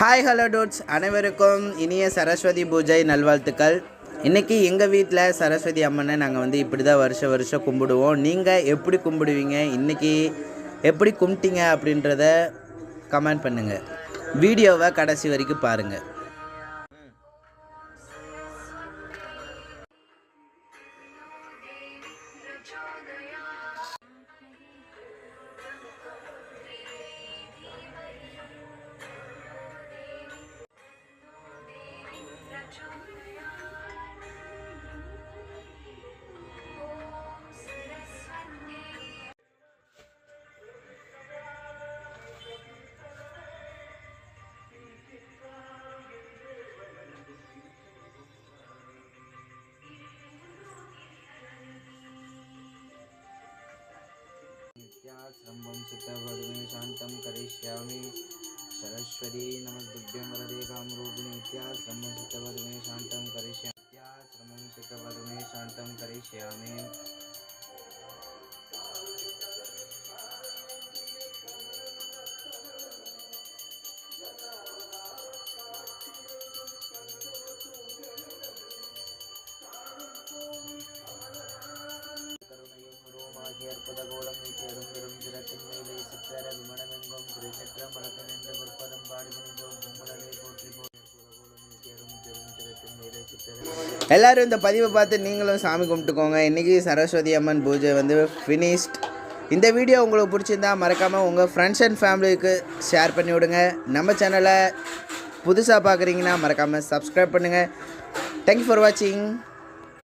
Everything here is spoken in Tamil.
ஹாய் ஹலோ டூட்ஸ் அனைவருக்கும் இனிய சரஸ்வதி பூஜை நல்வாழ்த்துக்கள். இன்றைக்கி எங்கள் வீட்டில் சரஸ்வதி அம்மனை நாங்கள் வந்து இப்படி தான் வருஷம் வருஷம் கும்பிடுவோம். நீங்கள் எப்படி கும்பிடுவீங்க? இன்றைக்கி எப்படி கும்பிட்டீங்க அப்படின்றத கமெண்ட் பண்ணுங்கள் வீடியோவை கடைசி வரைக்கும் பாருங்கள் नित्याश्रम्भं चित्तवद्मे शान्तं करिष्यामि सरस्वती नमस्तुभ्यं वरदे कामरूपिणि नित्याश्रमं चित्तवद्मे शान्तं करिष्यामि नित्याश्रमं शान्तं करिष्यामि எல்லாரும் இந்த பதிவை பார்த்து நீங்களும் சாமி கும்பிட்டுக்கோங்க. இன்றைக்கி சரஸ்வதி அம்மன் பூஜை வந்து ஃபினிஷ்ட் இந்த வீடியோ உங்களுக்கு பிடிச்சிருந்தா மறக்காமல் உங்கள் ஃப்ரெண்ட்ஸ் அண்ட் ஃபேமிலிக்கு ஷேர் பண்ணி விடுங்க. நம்ம சேனலை புதுசாக பார்க்குறீங்கன்னா மறக்காமல் சப்ஸ்கிரைப் பண்ணுங்கள் தேங்க்யூ ஃபார் வாட்சிங்